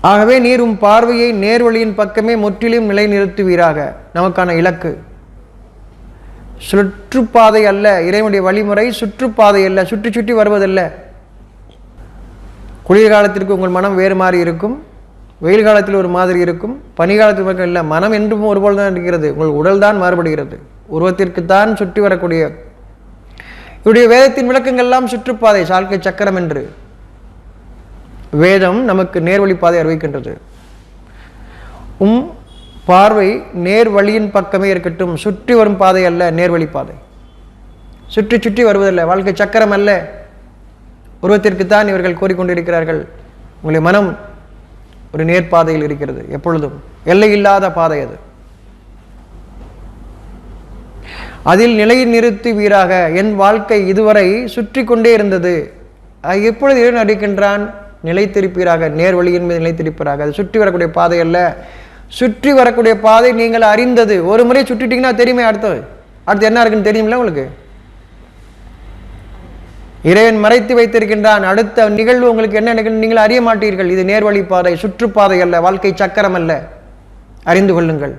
ஆகவே நீர் உம் பார்வையை நேர்வழியின் பக்கமே முற்றிலும் நிலைநிறுத்துவீராக. நமக்கான இலக்கு. சுற்றுப்பாதை அல்ல இறைவனுடைய வழிமுறை சுற்றுப்பாதை அல்ல சுற்றி சுற்றி வருவதல்ல. குளிர்காலத்திற்கு உங்கள் மனம் வேறு மாதிரி இருக்கும் வெயில் காலத்தில் ஒரு மாதிரி இருக்கும் பனிகாலத்தில் மட்டும் இல்லை மனம் என்றும் ஒருபோல் தான் இருக்கிறது. உங்கள் உடல் தான் மாறுபடுகிறது. உருவத்திற்கு தான் சுற்றி வரக்கூடிய. இவருடைய வேதத்தின் விளக்கங்கள்லாம் சுற்றுப்பாதை சால்கை சக்கரம் என்று. வேதம் நமக்கு நேர்வழி பாதை அறிவிக்கின்றது. உம் பார்வை நேர் வழியின் பக்கமே இருக்கட்டும் சுற்றி வரும் பாதை அல்ல நேர்வழி பாதை சுற்றி சுற்றி வருவதல்ல வாழ்க்கை சக்கரம் அல்ல. உருவத்திற்குத்தான் இவர்கள் கூறிக்கொண்டிருக்கிறார்கள். உங்களுடைய மனம் ஒரு நேர்பாதையில் இருக்கிறது எப்பொழுதும். எல்லை இல்லாத பாதை அது. அதில் நிலை நிறுத்துவீராக என் வாழ்க்கை இதுவரை சுற்றி கொண்டே இருந்தது எப்பொழுது இறைவன் அடிக்கின்றான் நிலைத்திருப்பீராக நேர் வழியின் மீது நிலைத்திருப்பீராக. அது சுற்றி வரக்கூடிய பாதை அல்ல சுற்றி வரக்கூடிய பாதை நீங்கள் அறிந்தது. ஒரு முறை சுற்றிட்டீங்கன்னா தெரியுமே அடுத்தது. அடுத்து என்ன இருக்குன்னு தெரியுமில்ல உங்களுக்கு? இறைவன் மறைத்து வைத்திருக்கின்றான். அடுத்த நிகழ்வு உங்களுக்கு என்ன நிகழ்வு நீங்கள் அறிய மாட்டீர்கள். இது நேர்வழி பாதை சுற்றுப்பாதை அல்ல வாழ்க்கை சக்கரம் அல்ல. அறிந்து கொள்ளுங்கள்.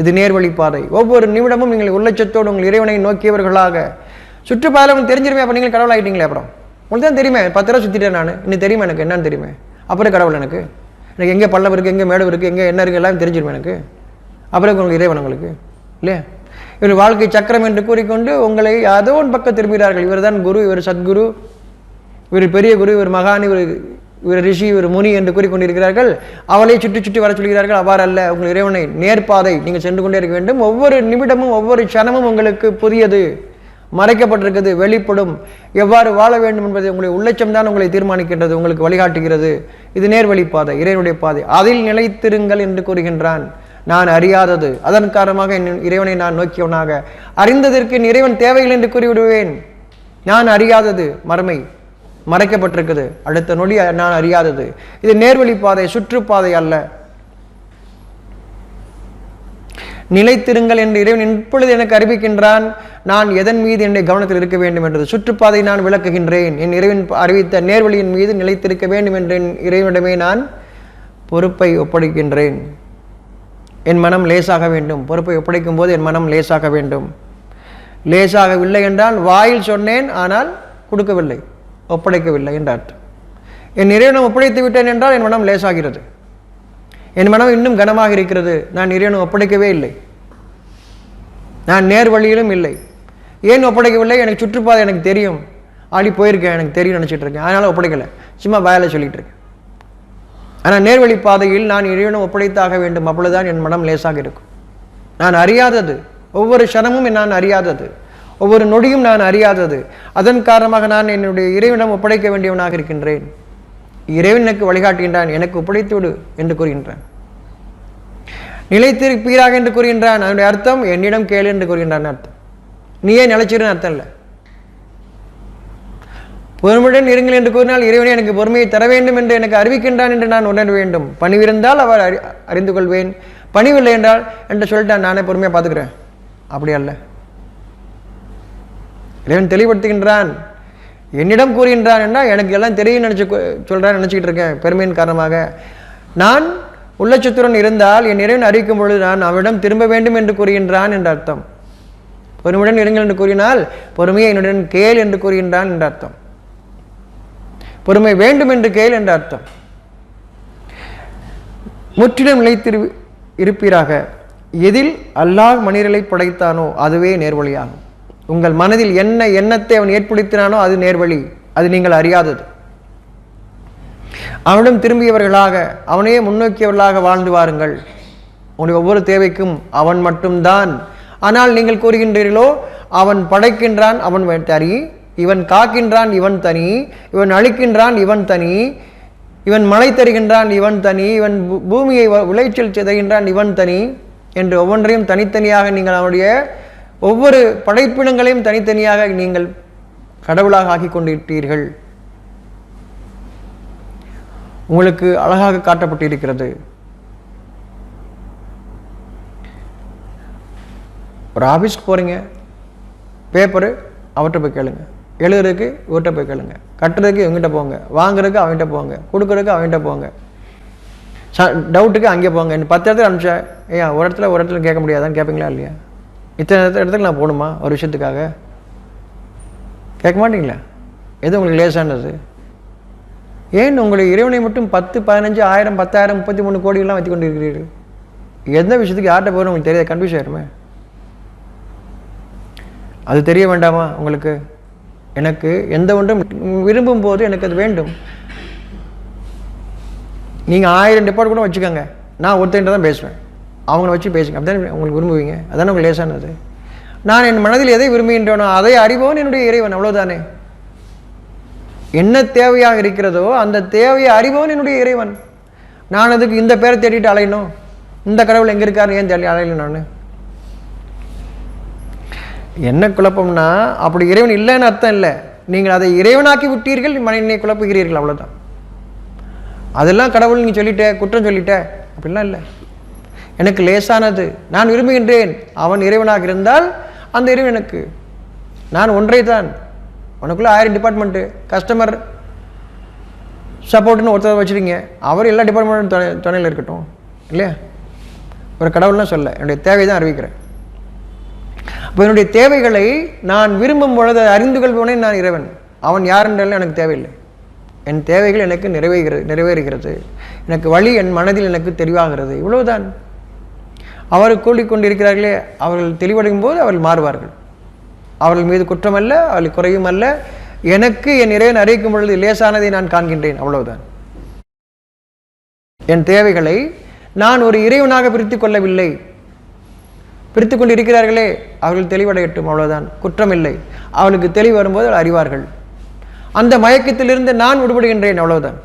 இது நேர்வழி பாதை. ஒவ்வொரு நிமிடமும் நீங்கள் உள்ளச்சத்தோடு உங்கள் இறைவனை நோக்கியவர்களாக. சுற்றுப்பாதையில் உங்களுக்கு தெரிஞ்சிருமே அப்போ நீங்கள் கடவுளாகிட்டீங்களே அப்புறம். உங்களுக்கு தான் தெரியுமே பத்து ரூபா சுற்றிட்டேன் நான். இன்னும் தெரியுமா எனக்கு? என்னன்னு தெரியுமே? அப்புறம் கடவுள் எனக்கு? எனக்கு எங்கே பள்ளம் இருக்குது எங்கே மேடம் இருக்குது எங்கே என்ன இருக்குது எல்லாம் தெரிஞ்சிருமே எனக்கு. அப்புறம் உங்களுக்கு இறைவன் உங்களுக்கு. இல்லையா? இவர் வாழ்க்கை சக்கரம் என்று கூறிக்கொண்டு உங்களை அதோ ஒன் பக்கம் திரும்புகிறார்கள். இவர் தான் குரு இவர் சத்குரு இவர் பெரிய குரு இவர் மகான் இவர் இவர் ரிஷி இவர் முனி என்று கூறிக்கொண்டிருக்கிறார்கள். அவளை சுற்றி சுற்றி வர சொல்கிறார்கள். அவ்வாறு அல்ல உங்கள் இறைவனை நேர்பாதை நீங்கள் சென்று கொண்டே இருக்க வேண்டும். ஒவ்வொரு நிமிடமும் ஒவ்வொரு க்ஷணமும் உங்களுக்கு புதியது. மறைக்கப்பட்டிருக்கிறது வெளிப்படும். எவ்வாறு வாழ வேண்டும் என்பதை உங்களுடைய உள்ளச்சம் தான் உங்களை தீர்மானிக்கின்றது உங்களுக்கு வழிகாட்டுகிறது. இது நேர்வழி பாதை இறைவனுடைய பாதை. அதில் நிலைத்திருங்கள் என்று கூறுகின்றான். நான் அறியாதது. அதன் காரணமாக என் இறைவனை நான் நோக்கியவனாக. அறிந்ததற்கு என் இறைவன் தேவைகள் என்று கூறிவிடுவேன். நான் அறியாதது. மறுமை மறைக்கப்பட்டிருக்குது. அடுத்த நொடி நான் அறியாதது. இது நேர்வழி பாதை சுற்றுப்பாதை அல்ல. நிலைத்திருங்கள் என்று இறைவன் இப்பொழுது எனக்கு அறிவிக்கின்றான். நான் எதன் மீது என்னுடைய கவனத்தில் இருக்க வேண்டும் என்றது? சுற்றுப்பாதை நான் விளக்குகின்றேன். என் இறைவன் அறிவித்த நேர்வழியின் மீது நிலைத்திருக்க வேண்டும் என்ற என் இறைவனிடமே நான் பொறுப்பை ஒப்படைக்கின்றேன். என் மனம் லேசாக வேண்டும். பொறுப்பை ஒப்படைக்கும் போது என் மனம் லேசாக வேண்டும். லேசாகவில்லை என்றால் வாயில் சொன்னேன் ஆனால் கொடுக்கவில்லை. ஒப்படைக்கவில்லை என்றார். என் இறைவனம் ஒப்படைத்து விட்டேன் என்றால் என் மனம் லேசாகிறது. என் மனம் இன்னும் கனமாக இருக்கிறது. நான் இறைவனை ஒப்படைக்கவே இல்லை. நான் நேர் வழியிலும் இல்லை. ஏன் ஒப்படைக்கவில்லை? எனக்கு சுற்றுப்பாதை எனக்கு தெரியும். ஆடி போயிருக்கேன் எனக்கு தெரியும் நினச்சிட்டு இருக்கேன். அதனால் ஒப்படைக்கலை. சும்மா வேலை சொல்லிகிட்டு இருக்கேன். ஆனால் நேர்வழி பாதையில் நான் இறைவனை ஒப்படைத்தாக வேண்டும். அவ்வளோதான் என் மனம் லேசாக இருக்கும். நான் அறியாதது. ஒவ்வொரு க்ஷணமும் நான் அறியாதது. ஒவ்வொரு நொடியும் நான் அறியாதது. அதன் காரணமாக நான் என்னுடைய இறைவனிடம் ஒப்படைக்க வேண்டியவனாக இருக்கின்றேன். இறைவன் எனக்கு வழிகாட்டுகின்றான் எனக்கு ஒப்படைத்து விடு என்று கூறுகின்றான். நிலைத்திருப்பீராக என்று கூறுகின்றான் அதனுடைய அர்த்தம் என்னிடம் கேளு என்று கூறுகின்றான் அர்த்தம். நீயே நிலைச்சிருன்னு அர்த்தம் இல்லை. பொறுமையுடன் இருங்கள் என்று கூறினால் இறைவனை எனக்கு பொறுமையை தர வேண்டும் என்று எனக்கு அறிவிக்கின்றான் என்று நான் உணர வேண்டும். பணிவிருந்தால் அவர் அறி அறிந்து கொள்வேன். பணிவில்லை என்றால் என்று சொல்லிட்டான் நானே பொறுமையாக பார்த்துக்கிறேன். அப்படி அல்ல. இறைவன் தெளிவுபடுத்துகின்றான். என்னிடம் கூறுகின்றான் என்றால் எனக்கு எல்லாம் தெரியும் நினச்சி சொல்கிறான் நினச்சிக்கிட்டு இருக்கேன் பெருமையின் காரணமாக. நான் உள்ளச்சத்துடன் இருந்தால் என் இறைவன் அறிவிக்கும் பொழுது நான் அவனிடம் திரும்ப வேண்டும் என்று கூறுகின்றான் என்ற அர்த்தம். பொறுமையுடன் இருங்கள் என்று கூறினால் பொறுமையை என்னுடன் கேள் என்று கூறுகின்றான் என்ற அர்த்தம். பொறுமை வேண்டும் என்று கேள் என்ற அர்த்தம். முற்றிலும் நிலைத்திரு இருப்பீராக. எதில் அல்லாஹ் மனிதர்களை படைத்தானோ அதுவே நேர்வழியாகும். உங்கள் மனதில் என்ன எண்ணத்தை அவன் ஏற்படுத்தினானோ அது நேர்வழி. அது நீங்கள் அறியாதது. அவனிடம் திரும்பியவர்களாக அவனையே முன்னோக்கியவர்களாக வாழ்ந்து வாருங்கள். உங்களுடைய ஒவ்வொரு தேவைக்கும் அவன் மட்டும்தான். ஆனால் நீங்கள் கூறுகின்றீர்களோ அவன் படைக்கின்றான் அவன் தனி. இவன் காக்கின்றான் இவன் தனி. இவன் அழிக்கின்றான் இவன் தனி. இவன் மழை தருகின்றான் இவன் தனி. இவன் பூ- பூமியை வ- விளைச்சல் செய்கின்றான் இவன் தனி. என்று ஒவ்வொன்றையும் தனித்தனியாக நீங்கள் அவனுடைய ஒவ்வொரு படைப்பினங்களையும் தனித்தனியாக நீங்கள் கடவுளாக ஆக்கி கொண்டிருக்கிறீர்கள் உங்களுக்கு அழகாக காட்டப்பட்டிருக்கிறது. ஒரு ஆஃபீஸ்க்கு போகிறீங்க பேப்பரு அவர்கிட்ட போய் கேளுங்க. எழுதுறதுக்கு இவர்கிட்ட போய் கேளுங்க. கட்டுறதுக்கு இவங்ககிட்ட போங்க. வாங்குறதுக்கு அவன்கிட்ட போங்க. கொடுக்குறதுக்கு அவன்கிட்ட போங்க. டவுட்டுக்கு அங்கே போங்க. இன்னும் பத்து இடத்துல அனுப்பிச்சா ஏன் ஒரு இடத்துல ஒரு இடத்துல கேட்க முடியாதான்னு கேட்பீங்களா இல்லையா? இத்தனை இடத்துக்கு நான் போகணுமா? ஒரு விஷயத்துக்காக? கேட்க மாட்டீங்களா? எது உங்களுக்கு லேசானது? ஏன் உங்களுடைய இறைவனை மட்டும் பத்து பதினஞ்சு ஆயிரம் பத்தாயிரம் முப்பத்தி மூணு கோடிகள்லாம் வைத்து கொண்டு இருக்கிறீர்கள் எந்த விஷயத்துக்கு யார்கிட்ட போகணும் உங்களுக்கு தெரியாது? கன்ஃபியூஸ் ஆயிருமே. அது தெரிய வேண்டாமா உங்களுக்கு? எனக்கு எந்த ஒன்றும் விரும்பும் போது எனக்கு அது வேண்டும். நீங்கள் ஆயிரம் டிபார்ட் கூட வச்சுக்கோங்க. நான் ஒருத்தன்ட்ட தான் பேசுவேன். அவங்கள வச்சு பேசுங்க. அப்படி உங்களுக்கு விரும்புவீங்க? அதானே உங்களுக்கு லேசானது? நான் என் மனதில் எதை விரும்புகின்றேனோ அதை அறிவோன் என்னுடைய இறைவன். அவ்வளோதானே என்ன தேவையாக இருக்கிறதோ அந்த தேவையை அறிவோன் என்னுடைய இறைவன். நான் அதுக்கு இந்த பேரை தேடிட்டு அலையணும். இந்த கடவுள் எங்கே இருக்காரு ஏன் தேடி அலையல நான்? என்ன குழப்பம்னா அப்படி இறைவன் இல்லைன்னு அர்த்தம் இல்லை. நீங்கள் அதை இறைவனாக்கி விட்டீர்கள் மனிதனை குழப்புகிறீர்கள். அவ்வளோதான் அதெல்லாம் கடவுள் நீ சொல்லிட்ட குற்றம் சொல்லிட்ட அப்படிலாம் இல்லை. எனக்கு லேசானது. நான் விரும்புகின்றேன். அவன் இறைவனாக இருந்தால் அந்த இறைவன் எனக்கு. நான் ஒன்றை தான் உனக்குள்ள ஆயிரம் டிபார்ட்மெண்ட்டு கஸ்டமர் சப்போர்ட்னு ஒருத்தர் வச்சுருங்க அவர் எல்லா டிபார்ட்மெண்ட்டும் துணை துணையில் இருக்கட்டும். இல்லையா? ஒரு கடவுள்லாம் சொல்ல. என்னுடைய தேவை தான் அறிவிக்கிறேன். அப்போ என்னுடைய தேவைகளை நான் விரும்பும் பொழுது அறிந்து கொள்பவனே நான் இறைவன். அவன் யாருன்றாலும் எனக்கு தேவையில்லை. என் தேவைகள் எனக்கு நிறைவேறுகிறது நிறைவேறுகிறது. எனக்கு வழி என் மனதில் எனக்கு தெளிவாகிறது. இவ்வளவுதான். அவர் கூடிக்கொண்டிருக்கிறார்களே அவர்கள் தெளிவடையும் போது அவர்கள் மாறுவார்கள். அவர்கள் மீது குற்றமல்ல அவர்கள் குறையும் அல்ல எனக்கு என் இறைவன் அறிவிக்கும் பொழுது லேசானதை நான் காண்கின்றேன். அவ்வளவுதான். என் தேவைகளை நான் ஒரு இறைவனாக பிரித்து கொள்ளவில்லை. பிரித்து கொண்டு இருக்கிறார்களே அவர்கள் தெளிவடையட்டும் அவ்வளவுதான். குற்றமில்லை. அவளுக்கு தெளிவு வரும்போது அறிவார்கள். அந்த மயக்கத்திலிருந்து நான் விடுபடுகின்றேன் அவ்வளவுதான்.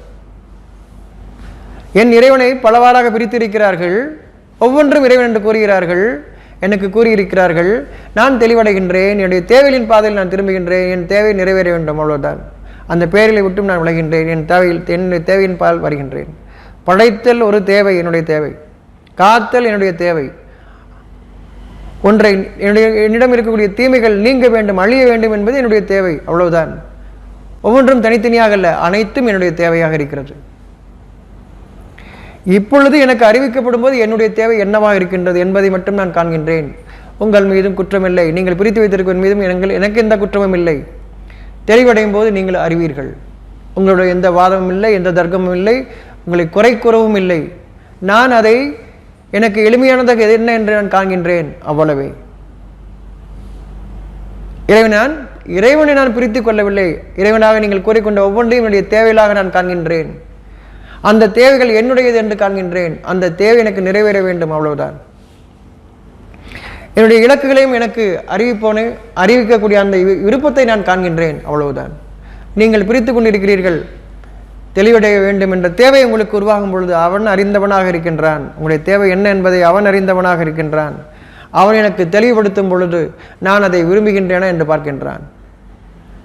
என் இறைவனை பலவாறாக பிரித்திருக்கிறார்கள். ஒவ்வொன்றும் இறைவன் என்று கூறுகிறார்கள். எனக்கு கூறியிருக்கிறார்கள் நான் தெளிவடைகின்றேன் என்னுடைய தேவையின் பாதையில் நான் திரும்புகின்றேன் என் தேவை நிறைவேற வேண்டும் அவ்வளவுதான். அந்த பெயர்களை விட்டும் நான் விளைகின்றேன் என் தேவையில் என்னுடைய தேவையின் பால் வருகின்றேன். படைத்தல் ஒரு தேவை என்னுடைய தேவை. காத்தல் என்னுடைய தேவை. ஒன்றை என்னுடைய என்னிடம் இருக்கக்கூடிய தீமைகள் நீங்க வேண்டும் அழிய வேண்டும் என்பது என்னுடைய தேவை அவ்வளவுதான். ஒவ்வொன்றும் தனித்தனியாக அல்ல அனைத்தும் என்னுடைய தேவையாக இருக்கிறது. இப்பொழுது எனக்கு அறிவிக்கப்படும் போது என்னுடைய தேவை என்னவாக இருக்கின்றது என்பதை மட்டும் நான் காண்கின்றேன். உங்கள் மீதும் குற்றமில்லை நீங்கள் பிரித்து வைத்திருக்கும் மீதும் எங்கள் எனக்கு எந்த குற்றமும் இல்லை. தெளிவடையும் போது நீங்கள் அறிவீர்கள். உங்களுடைய எந்த வாதமும் இல்லை எந்த தர்க்கமும் இல்லை உங்களை குறை குறவும் இல்லை. நான் அதை எனக்கு எளிமையானதாக எது என்ன என்று நான் காண்கின்றேன். அவ்வளவே. இறைவனான் இறைவனை நான் பிரித்து கொள்ளவில்லை. இறைவனாக நீங்கள் கூறிக்கொண்ட ஒவ்வொன்றையும் என்னுடைய தேவையிலாக நான் காண்கின்றேன். அந்த தேவைகள் என்னுடையது என்று காண்கின்றேன். அந்த தேவை எனக்கு நிறைவேற வேண்டும் அவ்வளவுதான். என்னுடைய இலக்குகளையும் எனக்கு அறிவிப்போனே அறிவிக்கக்கூடிய அந்த வி- விருப்பத்தை நான் காண்கின்றேன் அவ்வளவுதான். நீங்கள் பிரித்து கொண்டிருக்கிறீர்கள் தெளிவடைய வேண்டும் என்ற தேவை உங்களுக்கு உருவாகும் பொழுது அவன் அறிந்தவனாக இருக்கின்றான். உங்களுடைய தேவை என்ன என்பதை அவன் அறிந்தவனாக இருக்கின்றான். அவன் எனக்கு தெளிவுபடுத்தும் பொழுது நான் அதை விரும்புகின்றேனா என்று பார்க்கின்றான்.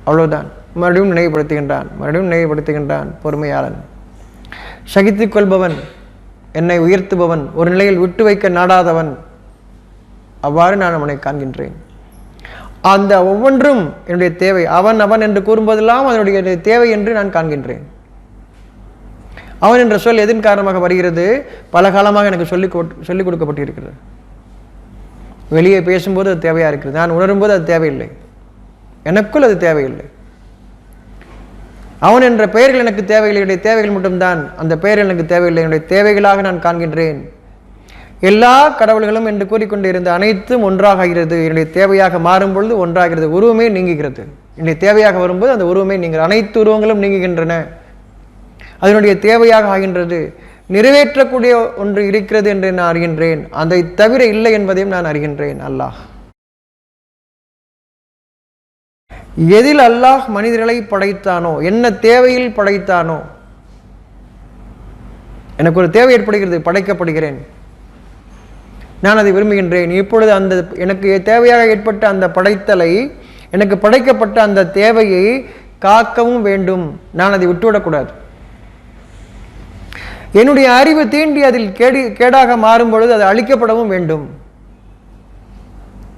அவ்வளவுதான். மறுபடியும் நினைவுபடுத்துகின்றான். மறுபடியும் நினைவுபடுத்துகின்றான் பொறுமையாளன். சகித்துக் கொள்பவன் என்னை உயர்த்துபவன் ஒரு நிலையில் விட்டு வைக்க நாடாதவன். அவ்வாறு நான் அவனை காண்கின்றேன். அந்த ஒவ்வொன்றும் என்னுடைய தேவை. அவன் அவன் என்று கூறும்போதெல்லாம் அதனுடைய தேவை என்று நான் காண்கின்றேன். அவன் என்ற சொல் எதன் காரணமாக வருகிறது? பல காலமாக எனக்கு சொல்லி சொல்லிக் கொடுக்கப்பட்டிருக்கிறது. வெளியே பேசும்போது அது தேவையாக இருக்கிறது. நான் உணரும்போது அது தேவையில்லை. எனக்குள் அது தேவையில்லை. அவன் என்ற பெயர்கள் எனக்கு தேவையில்லை என்னுடைய தேவைகள் மட்டும்தான். அந்த பெயர் எனக்கு தேவையில்லை என்னுடைய தேவைகளாக நான் காண்கின்றேன். எல்லா கடவுள்களும் என்று கூறிக்கொண்டு இருந்த அனைத்தும் ஒன்றாக ஆகிறது என்னுடைய தேவையாக மாறும் பொழுது ஒன்றாகிறது உருவமே நீங்குகிறது. என்னுடைய தேவையாக வரும்போது அந்த உருவமே நீங்கள் அனைத்து உருவங்களும் நீங்குகின்றன. அதனுடைய தேவையாக ஆகின்றது. நிறைவேற்றக்கூடிய ஒன்று இருக்கிறது என்று நான் அறிகின்றேன். அதை தவிர இல்லை என்பதையும் நான் அறிகின்றேன். அல்லாஹ். எதில் அல்லாஹ் மனிதர்களை படைத்தானோ என்ன தேவையில் படைத்தானோ எனக்கு ஒரு தேவை ஏற்படுகிறது படைக்கப்படுகிறேன். நான் அதை விரும்புகின்றேன். இப்பொழுது அந்த எனக்கு தேவையாக ஏற்பட்ட அந்த படைத்தலை எனக்கு படைக்கப்பட்ட அந்த தேவையை காக்கவும் வேண்டும். நான் அதை விட்டுவிடக்கூடாது. என்னுடைய அறிவு தீண்டி அதில் கேடி கேடாக மாறும் பொழுது அது அழிக்கப்படவும் வேண்டும்.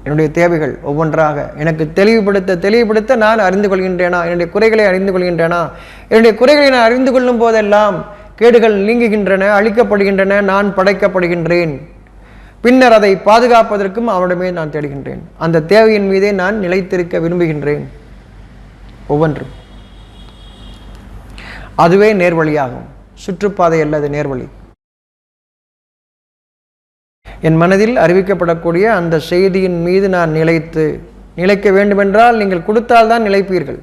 என்னுடைய தேவைகள் ஒவ்வொன்றாக எனக்கு தெளிவுபடுத்த தெளிவுபடுத்த நான் அறிந்து கொள்கின்றேனா? என்னுடைய குறைகளை அறிந்து கொள்கின்றேனா? என்னுடைய குறைகளை நான் அறிந்து கொள்ளும் போதெல்லாம் கேடுகள் நீங்குகின்றன அழிக்கப்படுகின்றன நான் படைக்கப்படுகின்றேன். பின்னர் அதை பாதுகாப்பதற்கும் அவனிடமே நான் தேடுகின்றேன். அந்த தேவையின் மீதே நான் நிலைத்திருக்க விரும்புகின்றேன். ஒவ்வொன்றும். அதுவே நேர்வழியாகும். சுற்றுப்பாதை அல்லது நேர்வழி. என் மனதில் அறிவிக்கப்படக்கூடிய அந்த செய்தியின் மீது நான் நிலைத்து நிலைக்க வேண்டுமென்றால் நீங்கள் கொடுத்தால்தான் நிலைப்பீர்கள்.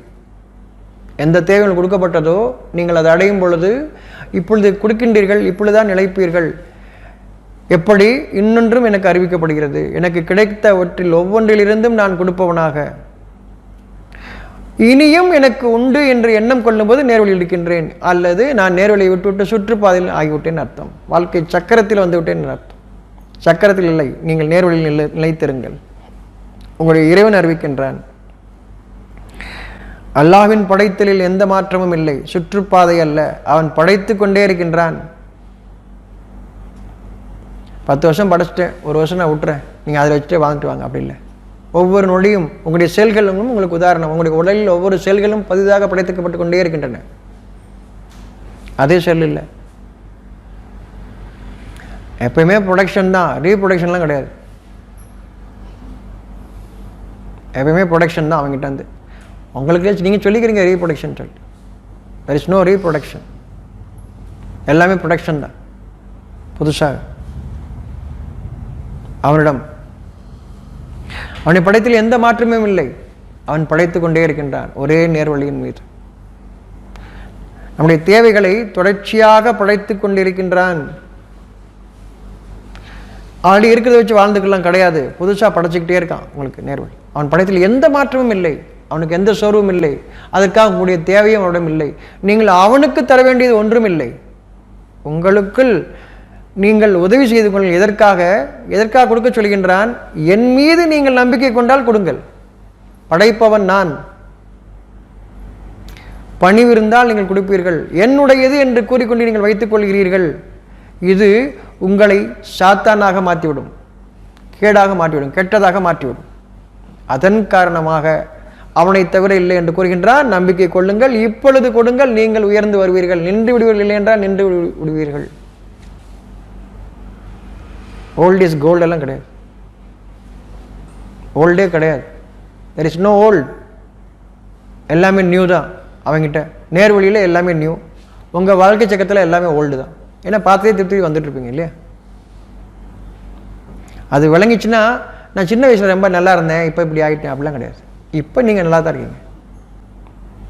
எந்த தேவைகள் கொடுக்கப்பட்டதோ நீங்கள் அதை அடையும் பொழுது இப்பொழுது கொடுக்கின்றீர்கள் இப்பொழுதுதான் நிலைப்பீர்கள். எப்படி? இன்னொன்றும் எனக்கு அறிவிக்கப்படுகிறது. எனக்கு கிடைத்தவற்றில் ஒவ்வொன்றிலிருந்தும் நான் கொடுப்பவனாக. இனியும் எனக்கு உண்டு என்று எண்ணம் கொள்ளும்போது நேர்வழியில் இருக்கின்றேன் அல்லது நான் நேர்வழியை விட்டுவிட்டு சுற்றுப்பாதையில் ஆகிவிட்டேன் அர்த்தம். வாழ்க்கை சக்கரத்தில் வந்துவிட்டேன் அர்த்தம். சக்கரத்தில் இல்லை நீங்கள் நேர்வழியில் நிலை நிலைத்திருங்கள். உங்களுடைய இறைவன் அறிவிக்கின்றான். அல்லாஹ்வின் படைத்தலில் எந்த மாற்றமும் இல்லை. சுற்றுப்பாதை அல்ல. அவன் படைத்து கொண்டே இருக்கின்றான். பத்து வருஷம் படைச்சிட்டேன். ஒரு வருஷம் நான் விட்டுறேன். நீங்கள் அதில் வச்சுட்டு வாழ்ந்துட்டு வாங்க. அப்படி இல்லை. ஒவ்வொரு நொடியும் உங்களுடைய செயல்களும் உங்களுக்கு உதாரணம். உங்களுடைய உடலில் ஒவ்வொரு செயல்களும் புதிதாக படைத்துக்கப்பட்டு கொண்டே இருக்கின்றன. அதே செல் இல்லை. எப்பயுமே ப்ரொடக்ஷன் தான். ரீப்ரொடக்ஷன்லாம் கிடையாது. எப்பயுமே ப்ரொடக்ஷன் தான் அவங்ககிட்ட வந்து உங்களுக்கு நீங்கள் சொல்லிக்கிறீங்க ரீப்ரொடக்ஷன் சொல்லிட்டு. தெர் இஸ் நோ ரீப்ரொடக்ஷன் எல்லாமே ப்ரொடக்ஷன் தான். புதுசாக அவனிடம். அவனை படைத்தில் எந்த மாற்றமும் இல்லை. அவன் படைத்து கொண்டே இருக்கின்றான். ஒரே நேர்வழியின் மீது. நம்முடைய தேவைகளை தொடர்ச்சியாக படைத்து கொண்டிருக்கின்றான். ஆல்ரெடி இருக்கிறத வச்சு வாழ்ந்துக்கலாம் கிடையாது. புதுசாக படைச்சிக்கிட்டே இருக்கான் உங்களுக்கு நேர்வழி அவன் படைத்தில் எந்த மாற்றமும் இல்லை. அவனுக்கு எந்த சோர்வும் இல்லை. அதற்காக உங்களுடைய தேவையும் அவனிடம் இல்லை. நீங்கள் அவனுக்கு தர வேண்டியது ஒன்றும் இல்லை. உங்களுக்குள் நீங்கள் உதவி செய்து கொள்ள எதற்காக? எதற்காக கொடுக்க சொல்கின்றான்? என் மீது நீங்கள் நம்பிக்கை கொண்டால் கொடுங்கள். படைப்பவன் நான். பணிவிருந்தால் நீங்கள் கொடுப்பீர்கள். என்னுடையது என்று கூறிக்கொண்டு நீங்கள் வைத்துக் கொள்கிறீர்கள். இது உங்களை சாத்தானாக மாற்றிவிடும் கேடாக மாற்றிவிடும் கெட்டதாக மாற்றிவிடும். அதன் காரணமாக அவனை தவிர இல்லை என்று கூறுகின்றான் நம்பிக்கை கொள்ளுங்கள். இப்பொழுது கொடுங்கள். நீங்கள் உயர்ந்து வருவீர்கள். நின்று விடுவீர்கள். இல்லை என்றால் நின்று விடு- விடுவீர்கள். ஓல்ட் இஸ் கோல்டு எல்லாம் கிடையாது. ஓல்டே கிடையாது. தெர் இஸ் நோ ஓல்ட் எல்லாமே நியூ தான். அவங்ககிட்ட நேர்வழியில் எல்லாமே நியூ உங்கள் வாழ்க்கை சக்கத்தில் எல்லாமே ஓல்டு தான். ஏன்னா பார்த்தே திருப்பி வந்துட்டு இருப்பீங்க இல்லையா? அது விளங்கிச்சுன்னா நான் சின்ன வயசில் ரொம்ப நல்லா இருந்தேன் இப்போ இப்படி ஆகிட்டேன் அப்படிலாம் கிடையாது. இப்போ நீங்கள் நல்லா தான் இருக்கீங்க.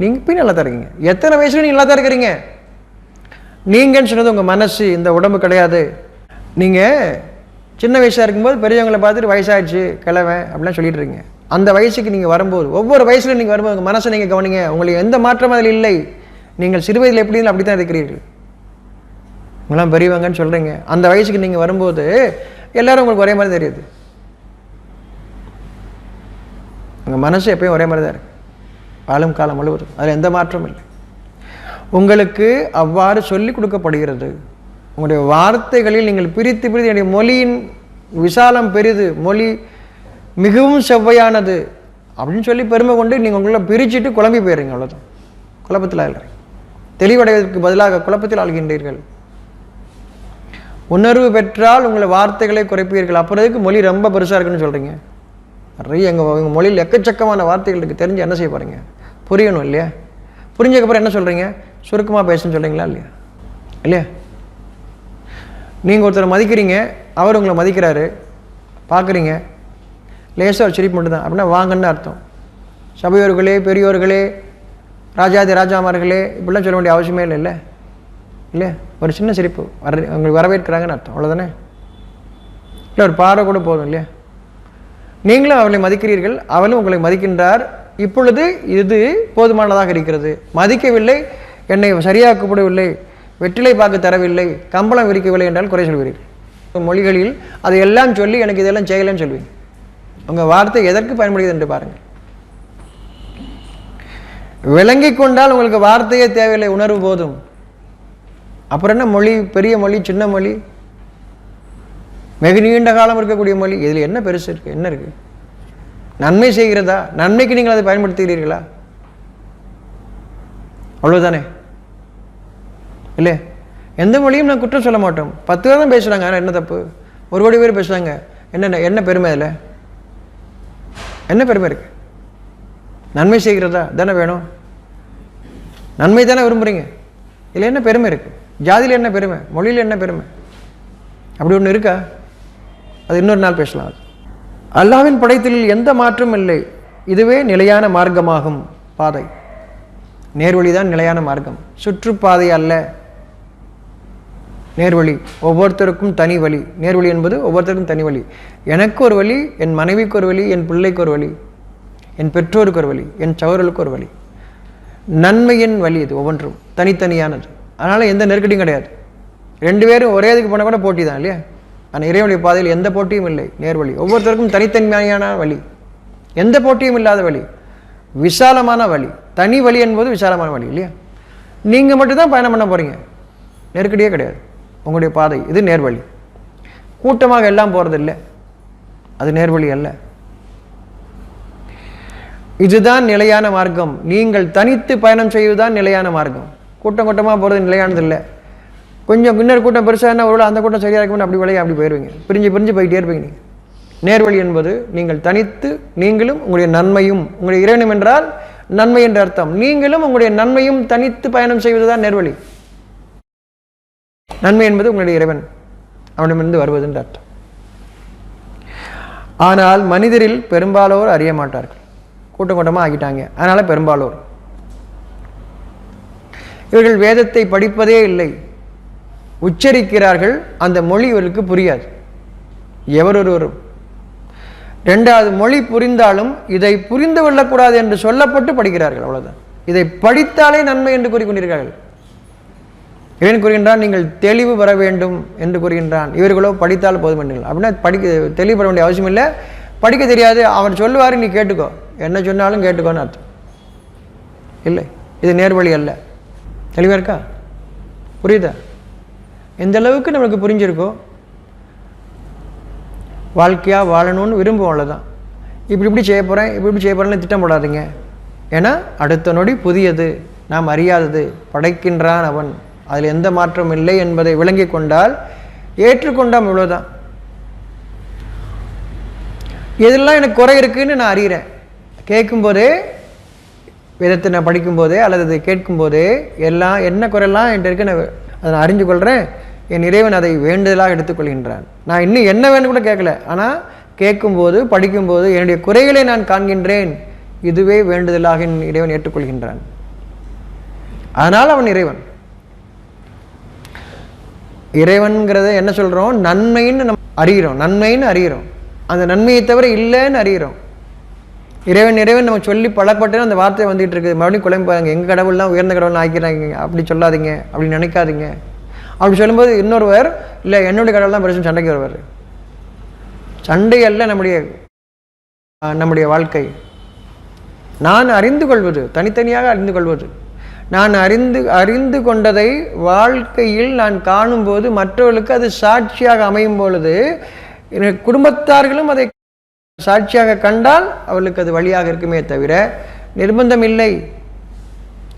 நீங்கள் இப்போ நல்லா தான் இருக்கீங்க. எத்தனை வயசுல நீங்கள் நல்லா தான் இருக்கிறீங்க? நீங்கன்னு சொன்னது உங்கள் மனசு இந்த உடம்பு கிடையாது. நீங்கள் சின்ன வயசாக இருக்கும்போது பெரியவங்களை பார்த்துட்டு வயசாயிடுச்சு கிழவன் அப்படிலாம் சொல்லிட்டு இருக்கீங்க. அந்த வயசுக்கு நீங்கள் வரும்போது ஒவ்வொரு வயசுல நீங்கள் வரும்போது உங்கள் மனசை நீங்கள் கவனிங்க. உங்களுக்கு எந்த மாற்றமும் அதில் இல்லை. நீங்கள் சிறு வயதில் எப்படி இருந்தாலும் அப்படி தான் இருக்கிறீர்கள். உங்களாம் பெரியவங்கன்னு சொல்கிறீங்க அந்த வயசுக்கு நீங்கள் வரும்போது எல்லோரும் உங்களுக்கு ஒரே மாதிரி தெரியுது. உங்கள் மனசு எப்பயும் ஒரே மாதிரி தான் இருக்குது வாழும் காலம் முழுவதும். அதில் எந்த மாற்றமும் இல்லை. உங்களுக்கு அவ்வாறு சொல்லிக் கொடுக்கப்படுகிறது. உங்களுடைய வார்த்தைகளில் நீங்கள் பிரித்து பிரித்து என்னுடைய மொழியின் விசாலம் பெரிது. மொழி மிகவும் செவ்வையானது. அப்படின்னு சொல்லி பெருமை கொண்டு நீங்கள் உங்களை பிரிச்சுட்டு குழம்பி போயிடுறீங்க அவ்வளோதான் குழப்பத்தில் ஆள்றீங்க. தெளிவடைவதற்கு பதிலாக குழப்பத்தில் ஆள்கின்றீர்கள். உணர்வு பெற்றால் உங்களை வார்த்தைகளை குறைப்பீர்கள். அப்புறம் எதுக்கு மொழி ரொம்ப பெருசாக இருக்குன்னு சொல்கிறீங்க நிறைய எங்கள் உங்கள் மொழியில் எக்கச்சக்கமான வார்த்தைகள் இருக்குது தெரிஞ்சு என்ன செய்ய போகிறீங்க புரியணும் இல்லையா? புரிஞ்சதுக்கப்புறம் என்ன சொல்கிறீங்க சுருக்கமாக பேசுன்னு சொல்கிறீங்களா இல்லையா? இல்லையா? நீங்கள் ஒருத்தரை மதிக்கிறீங்க. அவர் உங்களை மதிக்கிறாரு. பார்க்குறீங்க. லேசாக ஒரு சிரிப்பு மட்டும் தான் அப்படின்னா வாங்கன்னு அர்த்தம். சபையோர்களே பெரியோர்களே ராஜாதி ராஜாமார்களே இப்படிலாம் சொல்ல வேண்டிய அவசியமே இல்லை இல்லை இல்லையா? ஒரு சின்ன சிரிப்பு. வர உங்களுக்கு வரவேற்கிறாங்கன்னு அர்த்தம். அவ்வளோதானே இல்லை ஒரு பாட கூட போதும் இல்லையா? நீங்களும் அவளை மதிக்கிறீர்கள். அவளும் உங்களை மதிக்கின்றார். இப்பொழுது இது போதுமானதாக இருக்கிறது. மதிக்கவில்லை என்னை சரியாக்கப்படவில்லை வெற்றிலை பார்க்க தரவில்லை கம்பளம் விரிக்கவில்லை என்றால் குறை சொல்வீர்கள். மொழிகளில் அதை எல்லாம் சொல்லி எனக்கு இதெல்லாம் செய்யலைன்னு சொல்வீங்க. உங்கள் வார்த்தை எதற்கு பயன்படுகிறது என்று பாருங்கள். விளங்கி கொண்டால் உங்களுக்கு வார்த்தையே தேவையில்லை உணர்வு போதும். அப்புறம் என்ன மொழி? பெரிய மொழி சின்ன மொழி? மிக நீண்ட காலம் இருக்கக்கூடிய மொழி. இதில் என்ன பெருசு இருக்குது என்ன இருக்குது நன்மை செய்கிறதா? நன்மைக்கு நீங்கள் அதை பயன்படுத்துகிறீர்களா? அவ்வளோதானே இல்லை எந்த மொழியும் நான் குற்றம் சொல்ல மாட்டோம். பத்து பேர் தான் பேசுகிறாங்க ஆனால் என்ன தப்பு? ஒரு கோடி பேர் பேசுகிறாங்க என்ன என்ன பெருமை அதில்? என்ன பெருமை இருக்குது நன்மை செய்கிறதா? தானே வேணும். நன்மை தானே விரும்புகிறீங்க இதில் என்ன பெருமை இருக்குது ஜாதியில் என்ன பெருமை? மொழியில் என்ன பெருமை? அப்படி ஒன்று இருக்கா? அது இன்னொரு நாள் பேசலாம். அது அல்லாவின் படைத்தலில் எந்த மாற்றமும் இல்லை. இதுவே நிலையான மார்க்கமாகும் பாதை. நேர்வழி தான் நிலையான மார்க்கம். சுற்றுப்பாதை அல்ல. நேர்வழி. ஒவ்வொருத்தருக்கும் தனி வழி. நேர்வழி என்பது ஒவ்வொருத்தருக்கும் தனி வழி. எனக்கு ஒரு வழி என் மனைவிக்கு ஒரு வழி என் பிள்ளைக்கு ஒரு வழி என் பெற்றோருக்கு ஒரு வழி என் சவர்களுக்கு ஒரு வழி. நன்மையின் வழி இது ஒவ்வொன்றும். தனித்தனியானது. அதனால் எந்த நெருக்கடியும் கிடையாது. ரெண்டு பேரும் ஒரே இதுக்கு போனால் கூட போட்டி தான் இல்லையா? ஆனால் இறைவழி பாதையில் எந்த போட்டியும் இல்லை நேர்வழி ஒவ்வொருத்தருக்கும் தனித்தன்மையான வழி. எந்த போட்டியும் இல்லாத வழி. விசாலமான வழி. தனி வழி என்பது விசாலமான வழி இல்லையா? நீங்கள் மட்டும்தான் பயணம் பண்ண போகிறீங்க நெருக்கடியே கிடையாது. உங்களுடைய பாதை இது நேர்வழி கூட்டமாக எல்லாம் போகிறது இல்லை அது நேர்வழி அல்ல. இதுதான் நிலையான மார்க்கம். நீங்கள் தனித்து பயணம் செய்வதுதான் நிலையான மார்க்கம். கூட்டம் கூட்டமாக போகிறது நிலையானது இல்லை கொஞ்சம் இன்னொரு கூட்டம் பெருசாக என்ன ஒரு அந்த கூட்டம் சரியாக இருக்கும்னு அப்படி விளையா அப்படி போயிடுவீங்க பிரிஞ்சு பிரிஞ்சு போயிட்டே இருப்பீங்க நீங்கள் நேர்வழி என்பது நீங்கள் தனித்து நீங்களும் உங்களுடைய நன்மையும் உங்களுடைய இறைவனும் என்றால் நன்மை என்ற அர்த்தம். நீங்களும் உங்களுடைய நன்மையும் தனித்து பயணம் செய்வதுதான் நேர்வழி. நன்மை என்பது உங்களுடைய இறைவன் அவனிடமிருந்து வருவது என்ற அர்த்தம். ஆனால் மனிதரில் பெரும்பாலோர் அறிய மாட்டார்கள். கூட்டம் கூட்டமாக ஆகிட்டாங்க. அதனால் பெரும்பாலோர். இவர்கள் வேதத்தை படிப்பதே இல்லை. உச்சரிக்கிறார்கள் அந்த மொழி இவர்களுக்கு புரியாது. எவரொருவரும். ரெண்டாவது மொழி புரிந்தாலும் இதை புரிந்து கொள்ளக்கூடாது என்று சொல்லப்பட்டு படிக்கிறார்கள் அவ்வளோதான் இதை படித்தாலே நன்மை என்று கூறிக்கொண்டிருக்கிறார்கள். இவன் கூறுகின்றான்? நீங்கள் தெளிவு பெற வேண்டும் என்று கூறுகின்றான். இவர்களோ படித்தால் போதும் என்று அப்படின்னா படிக்க தெளிவு பெற வேண்டிய அவசியம் இல்லை. படிக்க தெரியாது. அவர் சொல்லுவார் நீ கேட்டுக்கோ. என்ன சொன்னாலும் கேட்டுக்கோன்னு அர்த்தம். இல்லை. இது நேர்வழி அல்ல. தெளிவாக இருக்கா? புரியுதா? எந்த அளவுக்கு நம்மளுக்கு புரிஞ்சிருக்கோ வாழ்க்கையாக வாழணும்னு விரும்புவோம் அவ்வளோதான் இப்படி இப்படி செய்ய போகிறேன் இப்படி இப்படி செய்ய போகிறேன்னு திட்டம் போடாதீங்க. ஏன்னா அடுத்த நொடி புதியது. நாம் அறியாதது. படைக்கின்றான் அவன். அதில் எந்த மாற்றமும் இல்லை என்பதை விளங்கி கொண்டால் ஏற்றுக்கொண்டாம் இவ்வளோதான் எதெல்லாம் எனக்கு குறை இருக்குதுன்னு நான் அறிகிறேன் கேட்கும்போதே வேதத்தை நான் படிக்கும்போதே அல்லது அதை கேட்கும்போதே எல்லாம் என்ன குறையெல்லாம் என்கிட்ட இருக்கு நான் அதை நான் அறிஞ்சு கொள்கிறேன் என் இறைவன் அதை வேண்டுதலாக எடுத்துக்கொள்கின்றான். நான் இன்னும் என்ன வேணும் கூட கேட்கல. ஆனால் கேட்கும்போது படிக்கும்போது என்னுடைய குறைகளை நான் காண்கின்றேன். இதுவே வேண்டுதலாக என் இறைவன் ஏற்றுக்கொள்கின்றான். அதனால் அவன் இறைவன். இறைவன்கிறத என்ன சொல்கிறோம் நன்மைன்னு நம்ம அறிகிறோம் நன்மைன்னு அறிகிறோம் அந்த நன்மையை தவிர இல்லைன்னு அறிகிறோம் இறைவன் இறைவன் நம்ம சொல்லி பழப்பட்டு அந்த வார்த்தை வந்துட்டு இருக்குது. மறுபடியும் குழம்பாங்க எங்கள் கடவுள்லாம் உயர்ந்த கடவுள்லாம் ஆக்கிறாங்க அப்படி சொல்லாதீங்க. அப்படி நினைக்காதீங்க. அப்படி சொல்லும்போது இன்னொருவர் இல்லை என்னுடைய கடவுள் தான் பிரச்சனை சண்டைக்கு வருவார். சண்டை அல்ல நம்முடைய நம்முடைய வாழ்க்கை. நான் அறிந்து கொள்வது தனித்தனியாக அறிந்து கொள்வது. நான் அறிந்து அறிந்து கொண்டதை வாழ்க்கையில் நான் காணும்போது மற்றவர்களுக்கு அது சாட்சியாக அமையும் பொழுது குடும்பத்தார்களும் அதை சாட்சியாக கண்டால் அவளுக்கு அது வழியாக இருக்குமே தவிர நிர்பந்தம் இல்லை.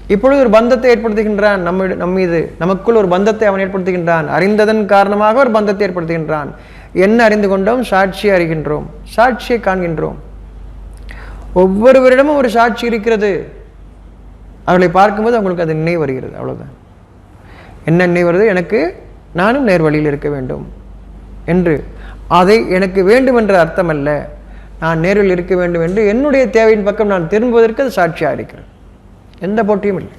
இப்பொழுது ஒரு பந்தத்தை ஏற்படுத்துகின்றான் நம்ம நம் மீது நமக்குள் ஒரு பந்தத்தை அவன் ஏற்படுத்துகின்றான். அறிந்ததன் காரணமாக ஒரு பந்தத்தை ஏற்படுத்துகின்றான். என்ன அறிந்து கொண்டோம்? சாட்சியை அறிகின்றோம். சாட்சியை காண்கின்றோம். ஒவ்வொருவரிடமும் ஒரு சாட்சி இருக்கிறது. அவர்களை பார்க்கும்போது அவங்களுக்கு அது நினைவு வருகிறது. அவ்வளோதான் என்ன நினைவு வருது? எனக்கு நானும் நேர்வழியில் இருக்க வேண்டும். என்று. அதை எனக்கு வேண்டும் என்ற அர்த்தம் அல்ல நான் நேரில் இருக்க வேண்டும் என்று என்னுடைய தேவையின் பக்கம் நான் திரும்புவதற்கு அது சாட்சியாக இருக்கிறேன் எந்த போட்டியும் இல்லை.